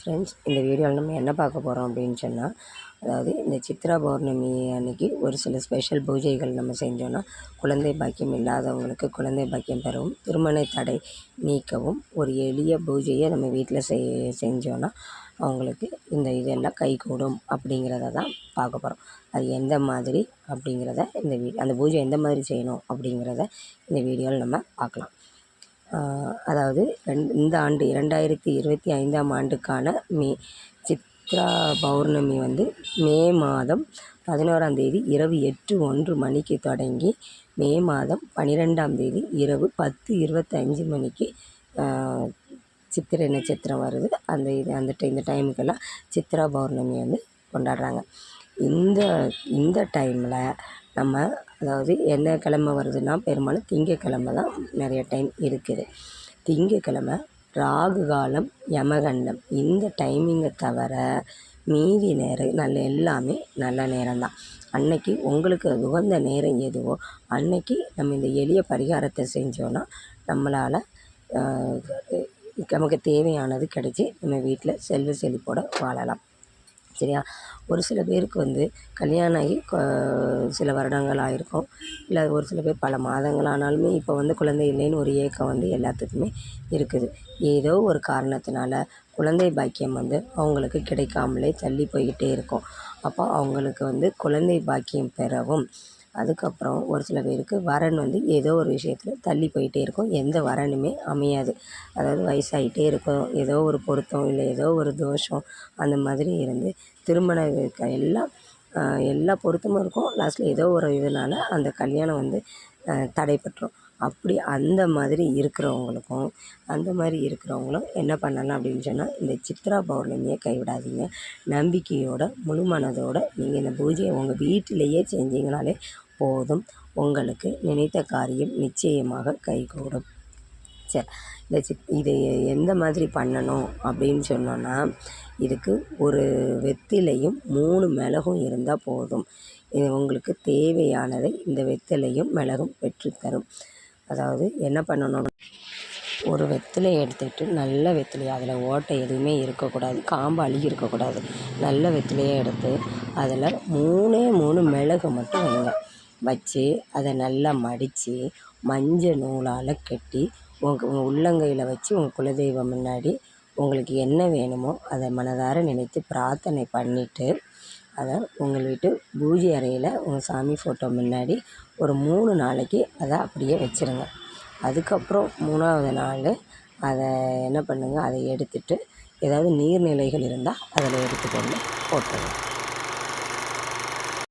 Friends இந்த வீடியோவில் நம்ம என்ன பார்க்க போகிறோம் அப்படின்னு சொன்னால் அதாவது இந்த சித்ரா பௌர்ணமி அன்னைக்கு ஒரு சில ஸ்பெஷல் பூஜைகள் நம்ம செஞ்சோன்னா குழந்தை பாக்கியம் இல்லாதவங்களுக்கு குழந்தை பாக்கியம் பெறவும் திருமண தடை நீக்கவும் ஒரு எளிய பூஜையை நம்ம வீட்டில் செய் செஞ்சோன்னா அவங்களுக்கு இந்த இதெல்லாம் கைகூடும் அப்படிங்கிறத தான் பார்க்க போகிறோம் அது எந்த மாதிரி அப்படிங்கிறத இந்த வீ அந்த பூஜை எந்த மாதிரி செய்யணும் அப்படிங்கிறத இந்த வீடியோவில் நம்ம பார்க்கலாம். அதாவது ரெண் இந்த ஆண்டு இரண்டாயிரத்தி இருபத்தி ஐந்தாம் ஆண்டுக்கான மே சித்ரா பௌர்ணமி வந்து மே மாதம் பதினோராம் தேதி இரவு எட்டு ஒன்று மணிக்கு தொடங்கி மே மாதம் பன்னிரெண்டாம் தேதி இரவு பத்து இருபத்தஞ்சு மணிக்கு சித்திரை நட்சத்திரம் வருது. அந்த இது அந்த டை இந்த டைமுக்கெல்லாம் சித்ரா பௌர்ணமி வந்து கொண்டாடுறாங்க. இந்த இந்த டைமில் நம்ம அதாவது என்ன கிழமை வருதுன்னா பெரும்பாலும் திங்கக்கிழமை தான் நிறைய டைம் இருக்குது. திங்கக்கிழமை ராகு காலம் யமகண்டம். இந்த டைமிங்கை தவிர மீதி நேரம் நல்ல எல்லாமே நல்ல நேரம்தான் அன்னைக்கு உங்களுக்கு உகந்த நேரம் எதுவோ அன்னைக்கு நம்ம இந்த எளிய பரிகாரத்தை செஞ்சோன்னா நம்மளால் நமக்கு தேவையானது கிடைச்சி நம்ம வீட்டில் செல்வ செழிப்போடு வாழலாம். சரியா? ஒரு சில பேருக்கு வந்து கல்யாணம் ஆகி சில வருடங்கள் ஆகிருக்கும் இல்லை ஒரு சில பேர் பல மாதங்கள் ஆனாலுமே இப்போ வந்து குழந்தை இல்லைன்னு ஒரு ஏக்கம் வந்து எல்லாத்துக்குமே இருக்குது. ஏதோ ஒரு காரணத்தினால குழந்தை பாக்கியம் வந்து அவங்களுக்கு கிடைக்காமலே தள்ளி போய்கிட்டே இருக்கும். அப்போ அவங்களுக்கு வந்து குழந்தை பாக்கியம் பெறவும் அதுக்கப்புறம் ஒரு சில பேருக்கு வரன் வந்து ஏதோ ஒரு விஷயத்தில் தள்ளி போயிட்டே இருக்கும். எந்த வரனுமே அமையாது. அதாவது வயசாகிட்டே இருக்கும். ஏதோ ஒரு பொருத்தம் இல்லை ஏதோ ஒரு தோஷம் அந்த மாதிரி இருந்து திருமண இருக்க எல்லாம் எல்லா பொருத்தமும் இருக்கும். லாஸ்ட்டில் ஏதோ ஒரு இதனால் அந்த கல்யாணம் வந்து தடைப்பட்டுரும் அப்படி அந்த மாதிரி இருக்கிறவங்களுக்கும் அந்த மாதிரி இருக்கிறவங்களும் என்ன பண்ணலாம் அப்படின்னு சொன்னால் இந்த சித்ரா பௌர்ணமியை கைவிடாதீங்க. நம்பிக்கையோட முழு மனதோடு நீங்கள் இந்த பூஜையை உங்கள் வீட்டிலையே செஞ்சீங்கனாலே போதும். உங்களுக்கு நினைத்த காரியம் நிச்சயமாக கைகூடும். சரி இந்த சித் இது எந்த மாதிரி பண்ணணும் அப்படின்னு சொன்னோன்னா இதுக்கு ஒரு வெத்திலையும் மூணு மிளகும் இருந்தால் போதும். இது உங்களுக்கு தேவையானதை இந்த வெத்திலையும் மிளகும் பெற்றுத்தரும். அதாவது என்ன பண்ணணும்? ஒரு வெத்தலையை எடுத்துக்கிட்டு நல்ல வெத்தலையை அதில் ஓட்டை எதுவுமே இருக்கக்கூடாது காம்பு அழுகி இருக்கக்கூடாது. நல்ல வெத்தலையை எடுத்து அதில் மூணே மூணு மிளகு மட்டும் வைங்க. வச்சு அதை நல்லா மடித்து மஞ்சள் நூலால் கட்டி உங்கள் உங்கள் உள்ளங்கையில் வச்சு உங்கள் குலதெய்வம் முன்னாடி உங்களுக்கு என்ன வேணுமோ அதை மனதார நினைத்து பிரார்த்தனை பண்ணிவிட்டு அதை உங்கள் வீட்டு பூஜை அறையில் உங்கள் சாமி ஃபோட்டோ முன்னாடி ஒரு மூணு நாளைக்கு அதை அப்படியே வச்சுருங்க. அதுக்கப்புறம் மூணாவது நாள் அதை என்ன பண்ணுங்கள் அதை எடுத்துகிட்டு ஏதாவது நீர்நிலைகள் இருந்தால் அதில் எடுத்துக்கொண்டு வந்து போட்டுருங்க.